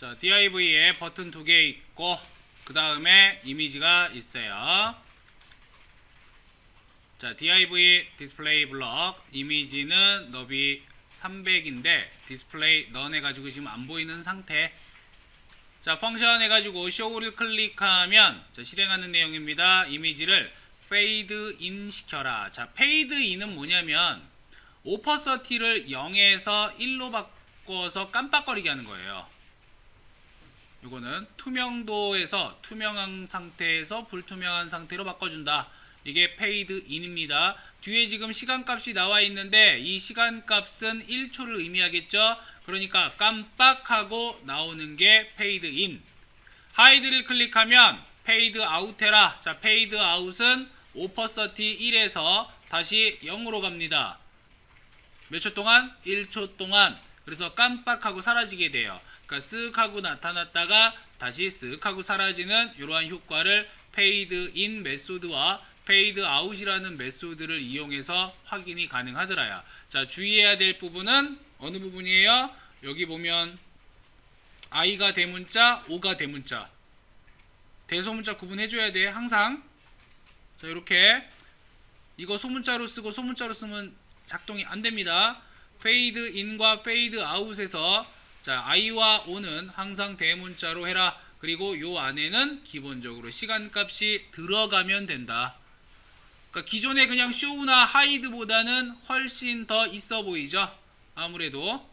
자, div에 버튼 두 개 있고 그 다음에 이미지가 있어요. 자, div 디스플레이 블럭 이미지는 너비 300인데 디스플레이 넌 해가지고 지금 안 보이는 상태. 자, 펑션 해가지고 쇼를 클릭하면 자, 실행하는 내용입니다. 이미지를 페이드 인 시켜라. 자, 페이드 인은 뭐냐면 오퍼서티를 0에서 1로 바꿔서 깜빡거리게 하는 거예요. 요거는 투명도에서 투명한 상태에서 불투명한 상태로 바꿔준다. 이게 페이드 인입니다. 뒤에 지금 시간값이 나와 있는데 이 시간값은 1초를 의미하겠죠. 그러니까 깜빡하고 나오는 게 페이드 인. 하이드를 클릭하면 페이드 아웃 해라. 자, 페이드 아웃은 오퍼서티 1에서 다시 0으로 갑니다. 몇 초 동안? 1초 동안. 그래서 깜빡하고 사라지게 돼요. 그러니까 쓱 하고 나타났다가 다시 쓱 하고 사라지는 이러한 효과를 페이드 인 메소드와 페이드 아웃이라는 메소드를 이용해서 확인이 가능하더라요. 자, 주의해야 될 부분은 어느 부분이에요? 여기 보면 I가 대문자, O가 대문자. 대소문자 구분해 줘야 돼. 항상. 자, 이렇게 이거 소문자로 쓰고 소문자로 쓰면 작동이 안 됩니다. 페이드 인과 페이드 아웃에서 자 i와 o는 항상 대문자로 해라. 그리고 요 안에는 기본적으로 시간값이 들어가면 된다. 그러니까 기존에 그냥 쇼우나 하이드보다는 훨씬 더 있어 보이죠. 아무래도